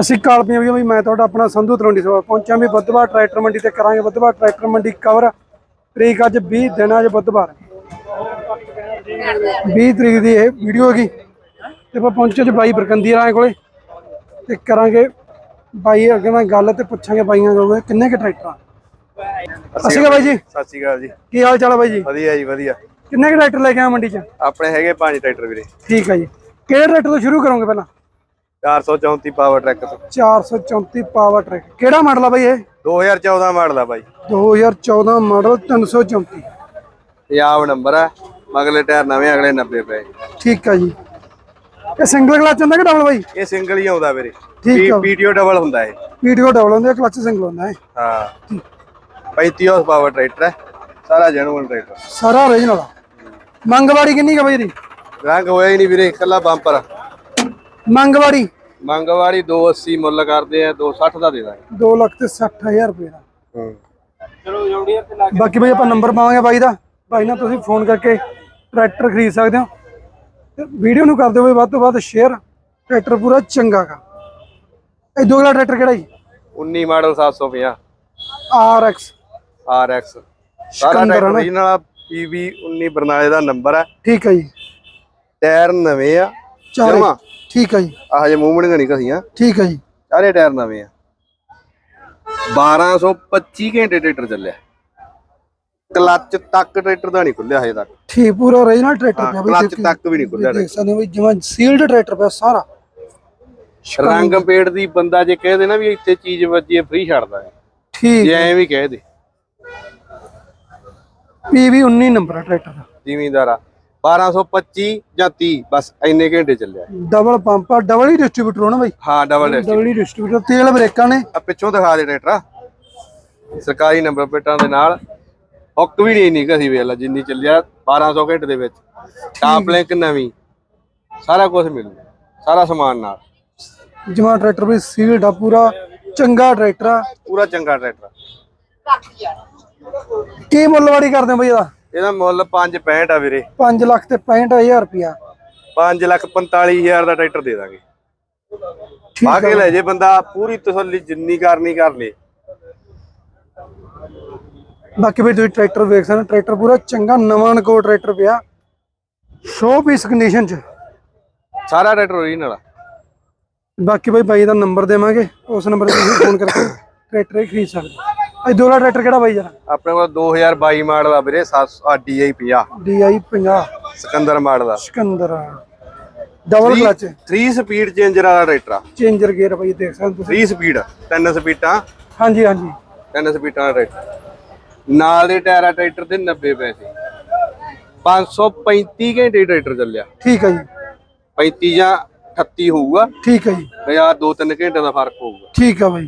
ਅਸੀਂ ਕਾਲ ਪੀਆਂ ਵੀ ਮੈਂ ਤੁਹਾਡਾ ਆਪਣਾ ਸੰਧੂ ਤਲਵੰਡੀ ਸਭਾ ਪਹੁੰਚਿਆ ਵੀ ਬੁੱਧਵਾਰ ਟਰੈਕਟਰ ਮੰਡੀ ਤੇ ਕਰਾਂਗੇ ਬੁੱਧਵਾਰ ਟਰੈਕਟਰ ਮੰਡੀ ਕਵਰ ਤਰੀਕ ਅੱਜ 20 ਦਿਨ ਅੱਜ ਬੁੱਧਵਾਰ। 20 ਤਰੀਕ ਦੀ ਇਹ ਵੀਡੀਓ ਹੈਗੀ। ਤੇ ਆਪਾਂ ਪਹੁੰਚੇ ਜੀ ਬਾਈ ਬਰਕੰਦੀ ਵਾਲਿਆਂ ਕੋਲੇ। ਤੇ ਕਰਾਂਗੇ ਬਾਈ ਅੱਗੇ ਨਾਲ ਗੱਲ ਤੇ ਪੁੱਛਾਂਗੇ ਬਾਈਆਂ ਕੋਲ ਕਿੰਨੇ ਕੁ ਟਰੈਕਟਰ। ਆ ਅਸੀਂ ਬਾਈ ਜੀ। ਸਤਿ ਸ਼੍ਰੀ ਅਕਾਲ ਜੀ। ਕੀ ਹਾਲ ਚਾਲ ਬਾਈ ਜੀ? ਵਧੀਆ ਜੀ ਵਧੀਆ। ਕਿੰਨੇ ਕੁ ਟਰੈਕਟਰ ਲੈ ਕੇ ਆਏ ਮੰਡੀ 'ਚ? ਆਪਣੇ ਹੈਗੇ ਪੰਜ ਟਰੈਕਟਰ ਵੀਰੇ। ਠੀਕ ਹੈ ਜੀ। ਕਿਹੜੇ ਟਰੈਕਟਰ ਤੋਂ ਸ਼ੁਰੂ ਕਰੋਗੇ ਪਹਿਲਾਂ? 434 ਪਾਵਰ ਟਰੈਕ ਤੋਂ। 434 ਪਾਵਰ ਟਰੈਕ। ਕਿਹੜਾ ਮਾਡਲ ਆ ਬਾਈ ਇਹ? 2014 ਮਾਡਲ ਆ ਬਾਈ। 2014 ਮਾਡਲ 334 ਪੰਜਾਬ ਨੰਬਰ ਆ। ਮਗਲੇ ਟਾਇਰ ਨਵੇਂ ਅਗਲੇ 90 ਪਏ। ਠੀਕ ਆ ਜੀ। ਇਹ ਸਿੰਗਲ ਕਲਚ ਹੁੰਦਾ ਕਿ ਡਬਲ ਬਾਈ? ਇਹ ਸਿੰਗਲ ਹੀ ਆਉਂਦਾ ਵੀਰੇ। ਠੀਕ ਆ। ਪੀਟੀਓ ਡਬਲ ਹੁੰਦਾ ਇਹ। ਵੀਡੀਓ ਡਬਲ ਹੁੰਦੀ ਹੈ ਕਲਚ ਸਿੰਗਲ ਹੁੰਦਾ ਹੈ। ਹਾਂ 35 ਹਾਰਸ ਪਾਵਰ ਟਰੈਕਟਰ ਹੈ ਸਾਰਾ ਜੈਨੂਅਲ ਟਰੈਕਟਰ ਸਾਰਾ ਓਰੀਜਨਲ ਮੰਗਵਾੜੀ ਕਿੰਨੀ ਕਾ ਬਾਈ ਦੀ ਰੰਗ ਹੋਇਆ ਹੀ ਨਹੀਂ ਵੀਰੇ ਇਕੱਲਾ ਬੰਪਰ ਮੰਗਵਾੜੀ? ਮੰਗਵਾੜੀ 280 ਮੁੱਲ ਕਰਦੇ ਆ 260 ਦਾ ਦੇ ਦਾਂਗੇ। 2 ਲੱਖ ਤੇ 60000 ਰੁਪਏ ਦਾ। ਹੂੰ। ਬਾਕੀ ਬਾਈ ਆਪਾਂ ਨੰਬਰ ਪਾਵਾਂਗੇ ਬਾਈ ਦਾ। ਬਾਈ ਨਾਲ ਤੁਸੀਂ ਫੋਨ ਕਰਕੇ ਟਰੈਕਟਰ ਖਰੀਦ ਸਕਦੇ ਹੋ। ਤੇ ਵੀਡੀਓ ਨੂੰ ਕਰ ਦਿਓ ਬਈ ਵੱਧ ਤੋਂ ਵੱਧ ਸ਼ੇਅਰ ਟਰੈਕਟਰ ਪੂਰਾ ਚੰਗਾ ਗਾ। ਇਹ ਦੋਗਲਾ ਟਰੈਕਟਰ ਕਿਹੜਾ ਜੀ? 19 ਮਾਡਲ 750 RX RX ਸਾਰਾ ਟਰੈਕਟਰ ਆ ਨਾ? original PV 19 ਬਰਨਾਲੇ ਦਾ ਨੰਬਰ ਹੈ ਠੀਕ ਹੈ ਜੀ। ਟਾਇਰ ਨਵੇਂ ਆ। ਚਾਰੇ ਜਮਾਂ। ਠੀਕ ਹੈ ਜੀ। ਆਹ ਹਜੇ ਮੂਵਮੈਂਟ ਨਹੀਂ ਘਸੀਆਂ ਠੀਕ ਹੈ ਜੀ। ਸਾਰੇ ਟਾਇਰ ਨਵੇਂ ਆ। 1225 ਘੰਟੇ ਟਰੈਕਟਰ ਚੱਲਿਆ। ਕਲੱਚ ਤੱਕ ਟਰੈਕਟਰ ਦਾ ਨਹੀਂ ਖੁੱਲਿਆ ਹਜੇ ਤੱਕ। ਠੀਕ ਪੂਰਾ ਓਰੀਜਨਲ ਟਰੈਕਟਰ ਹਾਂ, ਪਿਆ ਬਈ ਕਲੱਚ ਦੇਖੀ- ਤੱਕ ਵੀ ਨਹੀਂ ਖੁੱਲਿਆ ਦੇਖ ਸਕਦੇ ਹੋ ਬਈ ਜਿਵੇਂ ਸੀਲਡ ਟਰੈਕਟਰ ਪਿਆ ਸਾਰਾ। ਰੰਗ ਪੇੜ ਦੀ ਬੰਦਾ ਜੇ ਕਹਿ ਦੇ ਨਾ ਵੀ ਇੱਥੇ ਚੀਜ਼ ਵੱਜੀ ਹੈ ਫ੍ਰੀ ਛੱਡਦਾ ਹੈ ਠੀਕ ਜੇ ਐਂ ਵੀ ਕਹਿ ਦੇ। ਪੀਵੀ 19 ਨੰਬਰ ਆ ਟਰੈਕਟਰ ਦਾ। ਜ਼ਿਮੀਂਦਾਰਾ 1225 ਜਾਂ 30 ਬਸ ਇੰਨੇ ਘੰਟੇ ਚੱਲਿਆ। ਡਬਲ ਪੰਪ ਆ ਡਬਲ ਹੀ ਡਿਸਟ੍ਰੀਬਿਊਟਰ ਹੋਣਾ ਬਈ। ਹਾਂ ਡਬਲ ਡਬਲ ਹੀ ਡਿਸਟ੍ਰੀਬਿਊਟਰ ਤੇਲ ਬ੍ਰੇਕਾਂ ਨੇ। ਆ ਪਿੱਛੋਂ ਦਿਖਾ ਦੇ ਟਰੈਕਟਰ ਸਰਕਾਰੀ ਨੰਬਰ ਪਲੇਟਾਂ ਦੇ ਨਾਲ। ਹੁੱਕ ਵੀ ਨਹੀਂ ਇੰਨੀ ਘਸੀ ਵੇਲਾ ਜਿੰਨੀ ਚੱਲਿਆ 1200 ਘੰਟੇ ਦੇ ਵਿੱਚ। ਟਾਪ ਲਿੰਕ ਨਵੀਂ। ਸਾਰਾ ਕੁਝ ਮਿਲੂ ਸਾਰਾ ਸਮਾਨ ਨਾਲ। ਜਮਾ ਟਰੈਕਟਰ ਵੀ ਸੀਲਡ ਆ ਪੂਰਾ ਚੰਗਾ ਟਰੈਕਟਰ ਆ। ਪੂਰਾ ਚੰਗਾ ਟਰੈਕਟਰ ਕੀ ਮੁੱਲਵਾੜੀ ਕਰਦੇ ਹੋ ਬਈ ਇਹਦਾ? ਇਹਦਾ ਮੁੱਲ 565 ਆ ਵੀਰੇ। 5 ਲੱਖ ਤੇ 65000 ਰੁਪਿਆ 5 ਲੱਖ 45000 ਦਾ ਟਰੈਕਟਰ ਦੇ ਦਾਂਗੇ। ਠੀਕ ਆ। ਆ ਕੇ ਲੈ ਜੇ ਬੰਦਾ ਪੂਰੀ ਤਸੱਲੀ ਜਿੰਨੀ ਕਰਨੀ ਕਰ ਲੇ। ਬਾਕੀ ਵੀ ਤੁਸੀਂ ਟਰੈਕਟਰ ਵੇਖ ਸਕਦੇ ਟਰੈਕਟਰ ਪੂਰਾ ਚੰਗਾ ਨਵਾਂ ਨਕੋ ਟਰੈਕਟਰ ਪਿਆ। ਸ਼ੋ ਪੀਸ ਕੰਡੀਸ਼ਨ ਚ। ਸਾਰਾ ਟਰੈਕਟਰ ਓਰੀਜਨਲ ਆ। ਬਾਕੀ ਬਾਈ ਬਾਈ ਦਾ ਨੰਬਰ ਦੇਵਾਂਗੇ। ਉਸ ਨੰਬਰ ਤੇ ਤੁਸੀਂ ਫੋਨ ਕਰਕੇ ਟਰੈਕਟਰ ਖਰੀਦ ਸਕਦੇ ਇਹ ਦੋਲਾ ਟਰੈਕਟਰ ਕਿਹੜਾ ਬਾਈ ਜਰਾ ਆਪਣੇ ਕੋਲ 2022 ਮਾਡਲ ਆ ਵੀਰੇ 700 DI 50 DI 50 ਸਿਕੰਦਰ ਮਾਡਲ ਦਾ Sikander double clutch 3 speed changer ਵਾਲਾ ਟਰੈਕਟਰ ਆ। ਚੇਂਜਰ ਗੇਅਰ ਬਾਈ ਦੇਖ ਸਕਦੇ ਹੋ ਤੁਸੀਂ? 3 ਸਪੀਡ ਤਿੰਨ ਸਪੀਡਾਂ। ਹਾਂਜੀ ਹਾਂਜੀ। ਤਿੰਨ ਸਪੀਡਾਂ ਦਾ ਟਰੈਕਟਰ ਨਾਲ ਦੇ ਟਾਇਰ ਆ ਟਰੈਕਟਰ ਦੇ 90 ਪੈਸੇ। 535 ਘੰਟੇ ਟਰੈਕਟਰ ਚੱਲਿਆ। ਠੀਕ ਹੈ ਜੀ। 35 ਜਾਂ 38 ਹੋਊਗਾ। ਠੀਕ ਹੈ ਜੀ। ਆ 2-3 ਘੰਟੇ ਦਾ ਫ਼ਰਕ ਹੋਊਗਾ। ਠੀਕ ਆ ਬਾਈ।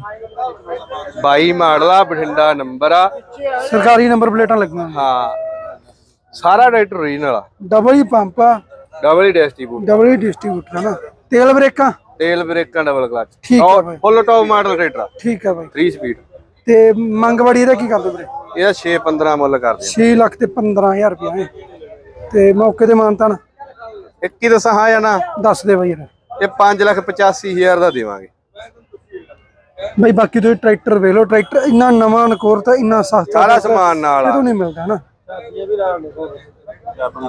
22 ਮਾਡਲ ਆ ਬਠਿੰਡਾ ਨੰਬਰ ਆ। ਸਰਕਾਰੀ ਨੰਬਰ ਪਲੇਟਾਂ ਲੱਗੀਆਂ ਹਾਂ ਸਾਰਾ ਟਰੈਕਟਰ ਓਰੀਜਨਲ ਆ। ਡਬਲ ਹੀ ਪੰਪ ਆ। ਡਬਲ ਹੀ ਡੈਸਟੀਬੂਟ ਡਬਲ ਹੀ ਡਿਸਟ੍ਰੀਬਿਊਟਰ ਹੈ ਨਾ। ਤੇਲ ਬ੍ਰੇਕਾਂ? ਤੇਲ ਬ੍ਰੇਕਾਂ ਡਬਲ ਕਲਚ ਠੀਕ ਆ ਬਾਈ। ਫੁੱਲ ਟੌਪ ਮਾਡਲ ਟਰੈਕਟਰ ਆ। ਠੀਕ ਆ ਬਾਈ। 3 ਸਪੀਡ ਤੇ ਮੰਗਵਾੜੀ ਇਹਦਾ ਕੀ ਕਰਦੇ ਵੀਰੇ? ਇਹਦਾ 6-15 ਮੁੱਲ ਕਰਦੇ 6 ਲੱਖ ਤੇ 15000 ਰੁਪਇਆ ਹੈ ਤੇ ਮੌਕੇ ਤੇ ਮਾਨਤਾਨ ਇੱਕ ਹੀ ਦੱਸਾਂ ਹਾਂ ਜਾਂ ਨਾ? ਦੱਸ ਦੇ ਬਾਈ ਇਹ 5 ਲੱਖ 85000 ਦਾ ਦੇਵਾਂਗੇ। ਬਾਈ ਬਾਕੀ ਤੁਸੀਂ ਟਰੈਕਟਰ ਵੇਖ ਲਓ ਟਰੈਕਟਰ ਇੰਨਾ ਨਵਾਂ ਨਕੋਰ ਤਾਂ ਇੰਨਾ ਸਸਤਾ ਸਾਰਾ ਸਮਾਨ ਨਾਲ ਆ। ਕਿਤੋਂ ਨਹੀਂ ਮਿਲਦਾ ਨਾ।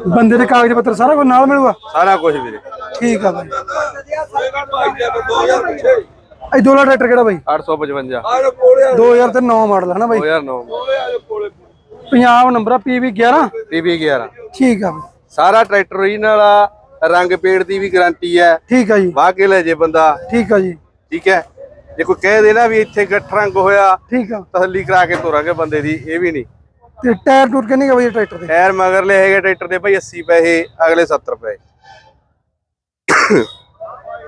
ਬੰਦੇ ਦੇ ਕਾਗਜ਼ ਪੱਤਰ ਸਾਰਾ ਕੁਝ ਨਾਲ ਮਿਲੂਗਾ? ਸਾਰਾ ਕੁਝ ਵੀਰੇ। ਠੀਕ ਆ ਬਾਈ। ਇਹ ਦੋਲਾ ਟਰੈਕਟਰ ਕਿਹੜਾ ਬਾਈ? 855 2009 ਮਾਡਲ ਹੈ ਨਾ ਬਾਈ। 2009 ਪੰਜਾਬ ਨੰਬਰ ਆ PV 11 PB 11 ਠੀਕ ਆ ਬਾਈ। ਸਾਰਾ ਟਰੈਕਟਰ ਓਰੀਜਨਲ ਆ ਰੰਗ ਪੇੜ ਦੀ ਵੀ ਗਾਰੰਟੀ ਹੈ ਠੀਕ ਆ ਜੀ। ਵਾਹ ਕੇ ਲੈ ਜੇ ਬੰਦਾ। ਠੀਕ ਆ ਜੀ। ਠੀਕ ਹੈ। ਜੇ ਕੋਈ ਕਹਿ ਦੇ ਨਾ ਵੀ ਇੱਥੇ ਗੱਠ ਰੰਗ ਹੋਇਆ ਠੀਕ ਆ। ਤਸੱਲੀ ਕਰਾ ਕੇ ਤੋਰਾਂਗੇ ਬੰਦੇ ਦੀ ਇਹ ਵੀ ਨਹੀਂ। ਤੇ ਟਾਇਰ ਕਿੰਨੇ ਕਾ ਬਾਈ ਇਹ ਟਰੈਕਟਰ ਦੇ? ਟਾਇਰ ਮਗਰਲੇ ਹੈਗੇ ਟਰੈਕਟਰ ਦੇ ਭਾਈ 80 ਪੈਸੇ ਅਗਲੇ 70 ਪੈਸੇ।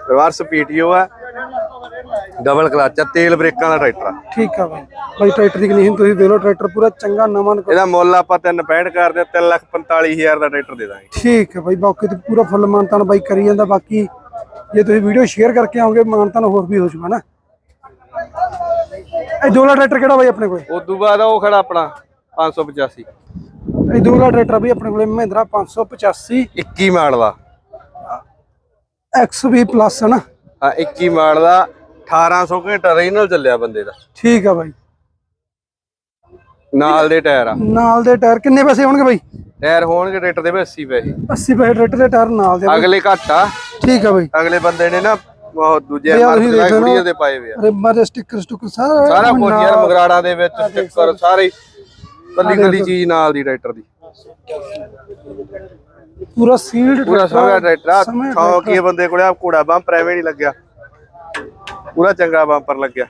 ਰਿਵਰਸ ਪੀਟੀਓ ਆ। ਡਬਲ ਕਲਚ ਆ ਤੇਲ ਬ੍ਰੇਕਾਂ ਦਾ ਟਰੈਕਟਰ ਆ। ਠੀਕ ਆ ਬਾਈ। ਬਾਈ ਟਰੈਕਟਰ ਦੀ ਕੰਡੀਸ਼ਨ ਤੁਸੀਂ ਦੇਖ ਲਓ ਟਰੈਕਟਰ ਪੂਰਾ ਚੰਗਾ ਨਵਾਂ ਨਕੋਰ ਇਹਦਾ ਮੁੱਲ ਆਪਾਂ 365 ਕਰਦੇ 3 ਲੱਖ 45000 ਦਾ ਟਰੈਕਟਰ ਦੇ ਦਾਂਗੇ। ਠੀਕ ਹੈ ਬਾਈ ਬਾਕੀ ਤੇ ਪੂਰਾ ਫੁੱਲ ਮਾਨਤਾਨ ਬਾਈ ਕਰੀ ਜਾਂਦਾ ਬਾਕੀ ਜੇ ਤੁਸੀਂ ਵੀਡੀਓ ਸ਼ੇਅਰ ਕਰਕੇ ਆਓਗੇ ਮਾਨਤਾਨ ਹੋਰ ਵੀ ਹੋ ਜਾਊਗਾ ਨਾ। ਇਹ ਦੋਲਾ ਟਰੈਕਟਰ ਕਿਹੜਾ ਬਾਈ ਆਪਣੇ ਕੋਲ? ਉਸ ਤੋਂ ਬਾਅਦ ਉਹ ਖੜਾ ਆਪਣਾ 585 ਇਹ ਦੋਲਾ ਟਰੈਕਟਰ ਵੀ ਆਪਣੇ ਕੋਲੇ ਮਹਿੰਦਰਾ 585 21 ਮਾਡਲ ਦਾ। XV ਪਲੱਸ ਹੈ ਨਾ? ਹਾਂ 21 ਮਾਡਲ ਦਾ 1800 ਘੰਟਾ ਰੀਨਲ ਚੱਲਿਆ ਬੰਦੇ ਦਾ। ਠੀਕ ਆ ਬਾਈ। ਨਾਲ ਦੇ ਟਾਇਰ ਆ। ਨਾਲ ਦੇ ਟਾਇਰ ਕਿੰਨੇ ਪੈਸੇ ਹੋਣਗੇ ਬਾਈ? ਟਾਇਰ ਹੋਣਗੇ ਟਰੈਕਟਰ ਦੇ ਵੀ 80 ਪੈਸੇ। 80 ਪੈਸੇ ਟਰੈਕਟਰ ਦੇ ਟਾਇਰ ਨਾਲ ਦੇ ਅਗਲੇ ਘੱਟ ਆ। ਠੀਕ ਆ ਬਾਈ। ਅਗਲੇ ਬੰਦੇ ਨੇ ਨਾ ਉਹ ਦੂਜੇ ਯਾਰ ਮਾਰਕ ਤੁਸੀਂ ਦੇ ਦੇਖੋ ਨਾ। ਵੀਡੀਓ ਦੇ ਪਾਏ ਵੇ ਆ। ਰਿਮਾਂ ਦੇ ਸਟicker ਸਟੁੱਕ ਸਾਰਾ ਸਾਰਾ ਕੁਝ ਯਾਰ ਮਗਰਾੜਾ ਦੇ ਵਿੱਚ ਸਟicker ਸਾਰੇ ਕੱਲੀ ਕੱਲੀ ਚੀਜ਼ ਨਾਲ ਦੀ ਟਰੈਕਟਰ ਦੀ। ਪੂਰਾ ਸੀਲਡ ਪੂਰਾ ਸਾਰਾ ਟਰੈਕਟਰ ਆ ਥਾਂ ਕੀ ਬੰਦੇ ਕੋਲੇ? ਆ ਘੋੜਾ ਬੰਪਰ ਐਵੇਂ ਨਹੀਂ ਲੱਗਿਆ। ਪੂਰਾ ਚੰਗਾ ਬੰਪਰ ਲੱਗਿਆ।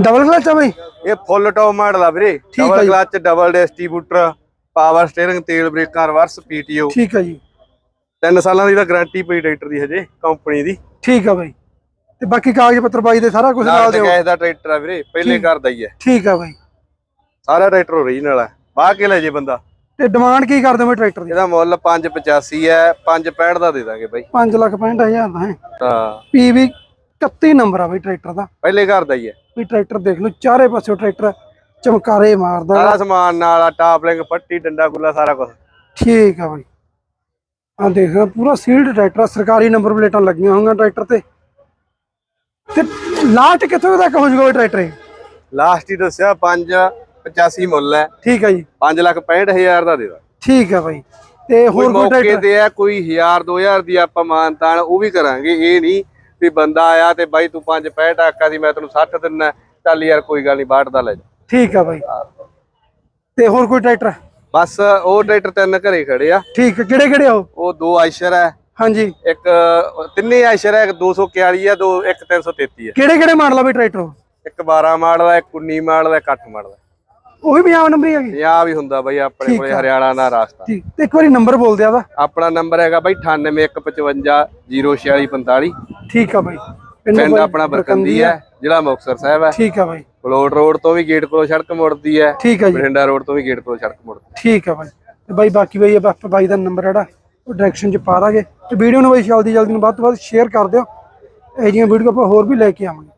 ਡਬਲ ਕਲਚ ਆ ਬਾਈ। ਇਹ ਫੁੱਲ ਟੌਪ ਮਾਡਲ ਆ ਵੀਰੇ। ਆ ਡਬਲ ਜੀ। Clutch double distributor power steering ਤੇਲ ਬ੍ਰੇਕਾਂ ਰਿਵਰਸ ਪੀਟੀਓ ਠੀਕ ਆ ਜੀ। ਤਿੰਨ ਸਾਲਾਂ ਦੀ ਤਾਂ ਗਾਰੰਟੀ ਪਈ ਟਰੈਕਟਰ ਦੀ ਹਜੇ ਕੰਪਨੀ ਦੀ। ਠੀਕ ਆ ਬਾਈ। ਤੇ ਬਾਕੀ ਕਾਗਜ਼ ਪੱਤਰ ਬਾਈ ਦੇ ਸਾਰਾ ਕੁਝ ਨਾਲ ਦਿਓ। ਗੈਸ ਦਾ ਟਰੈਕਟਰ ਆ ਵੀਰੇ ਪਹਿਲੇ ਘਰ ਦਾ ਹੀ ਹੈ। ਠੀਕ ਆ ਬਾਈ। ਸਾਰਾ ਟਰੈਕਟਰ ਓਰੀਜਨਲ ਹੈ ਬਾਹ ਕੇ ਲੈ ਜੇ ਬੰਦਾ? ਤੇ ਡਿਮਾਂਡ ਕੀ ਕਰਦੇ ਹੋ ਟਰੈਕਟਰ ਦੀ? ਇਹਦਾ ਮੁੱਲ 585 ਹੈ 565 ਦਾ ਦੇ ਦਾਂਗੇ ਬਾਈ। 5 ਲੱਖ 65000 ਦਾ ਹੈ। ਹਾਂ। ਪੀਵੀ 31 ਨੰਬਰ ਆ ਬਾਈ ਟਰੈਕਟਰ ਦਾ। ਪਹਿਲੇ ਘਰ ਦਾ ਹੀ ਹੈ। ਵੀ ਟਰੈਕਟਰ ਦੇਖ ਲਓ ਚਾਰੇ ਪਾਸੇ ਟਰੈਕਟਰ ਚਮਕਾਰੇ ਮਾਰਦਾ। ਸਾਰਾ ਸਮਾਨ ਨਾਲ ਆ ਟਾਪ ਲਿੰਕ ਪੱਟੀ ਡੰਡਾ ਗੁੱਲਾ ਸਾਰਾ ਕੁਝ ਠੀਕ ਆ ਬਾਈ। ਆ ਦੇਖ ਲਓ ਪੂਰਾ ਸੀਲਡ ਟਰੈਕਟਰ ਆ, ਸਰਕਾਰੀ ਨੰਬਰ ਪਲੇਟਾਂ ਲੱਗੀਆਂ ਹੋਈਆਂ ਟਰੈਕਟਰ ਤੇ। ਤੇ ਲਾਸਟ ਕਿੱਥੋਂ ਤੱਕ ਹੋ ਇਹ ਟਰੈਕਟਰ ਇਹ? ਲਾਸਟ ਹੀ ਦੱਸਿਆ 585 ਮੁੱਲ ਹੈ। ਠੀਕ ਆ ਜੀ। 5 ਲੱਖ 65000 ਦਾ ਦੇ ਦਾਂ ਠੀਕ ਆ ਬਾਈ। ਤੇ ਕੋਈ ਹੋਰ ਕੋਈ ਮੌਕੇ ਟਰੈਕਟਰ ਤੇ ਹੈ ਕੋਈ 1000 2000 ਦੀ ਆਪਾਂ ਮਾਨਤਾਨ ਉਹ ਵੀ ਕਰਾਂਗੇ ਇਹ ਨਹੀਂ ਵੀ ਬੰਦਾ ਆਇਆ ਤੇ ਬਾਈ ਤੂੰ 5 65 ਆਕਾ ਸੀ ਮੈਂ ਤੈਨੂੰ 60 ਦਿੰਨਾ ਚੱਲ ਯਾਰ ਕੋਈ ਗੱਲ ਨਹੀਂ 62 ਦਾ ਲੈ ਜਾ। ਠੀਕ ਆ ਬਾਈ। ਤੇ ਹੋਰ ਕੋਈ ਟਰੈਕਰ ਬਸ ਉਹ ਟਰੈਕਟਰ ਤਿੰਨ ਘਰੇ ਖੜੇ ਆ। ਠੀਕ ਕਿਹੜੇ ਕਿਹੜੇ ਹੋ ਉਹ? ਦੋ ਆਇਸ਼ਰ ਹੈ। ਹਾਂਜੀ। ਇੱਕ ਤਿੰਨੇ ਆਇਸ਼ਰ ਹੈ ਇੱਕ 241 ਆ ਦੋ ਇੱਕ 333 ਹੈ ਕਿਹੜੇ ਕਿਹੜੇ ਮਾਡਲ ਆ ਬਈ ਟਰੈਕਟਰ? ਉਹ? ਇੱਕ 12 ਮਾਡਲ ਹੈ ਇੱਕ 19 ਮਾਡਲ ਹੈ ਇੱਕ 8 ਮਾਡਲ ਹੈ ਉਹ ਵੀ ਪੰਜਾਬ ਨੰਬਰ ਹੀ ਹੈਗੇ? ਪੰਜਾਬ ਵੀ ਹੁੰਦਾ ਬਾਈ ਆਪਣੇ ਕੋਲੇ ਹਰਿਆਣਾ ਨਾਲ ਰਾਸਤਾ। ਠੀਕ ਤੇ ਇੱਕ ਵਾਰੀ ਨੰਬਰ ਬੋਲ ਦਿਆ ਦਾ ਆਪਣਾ ਨੰਬਰ ਹੈਗਾ ਬਾਈ 9815504645 ਠੀਕ ਆ ਬਾਈ। ਪਿੰਡ ਆਪਣਾ ਬਰਕੰਦੀ ਹੈ ਜ਼ਿਲ੍ਹਾ ਮੁਕਤਸਰ ਸਾਹਿਬ ਹੈ। ਠੀਕ ਆ ਬਾਈ। ਬਲੋਡ ਰੋਡ ਤੋਂ ਵੀ ਗੇਟ ਕੋਲੋਂ ਸੜਕ ਮੁੜਦੀ ਹੈ ਠੀਕ ਆ ਜੀ। ਬਠਿੰਡਾ ਰੋਡ ਤੋਂ ਵੀ ਗੇਟ ਕੋਲੋਂ ਸੜਕ ਮੁੜਦੀ ਠੀਕ ਆ ਬਾਈ ਤੇ ਬਾਈ ਬਾਕੀ ਬਾਈ ਬਸ ਬਾਈ ਦਾ ਨੰਬਰ ਜਿਹੜਾ ਉਹ ਡਾਇਰੈਕਸ਼ਨ 'ਚ ਪਾ ਦਾਂਗੇ। ਤੇ ਵੀਡੀਓ ਨੂੰ ਬਾਈ ਜਲਦੀ ਜਲਦੀ ਨੂੰ ਵੱਧ ਤੋਂ ਵੱਧ ਸ਼ੇਅਰ ਕਰ ਦਿਓ। ਇਹ ਜਿਹੀਆਂ ਵੀਡੀਓ ਆਪਾਂ ਹੋਰ ਵੀ ਲੈ ਕੇ ਆਵਾਂਗੇ।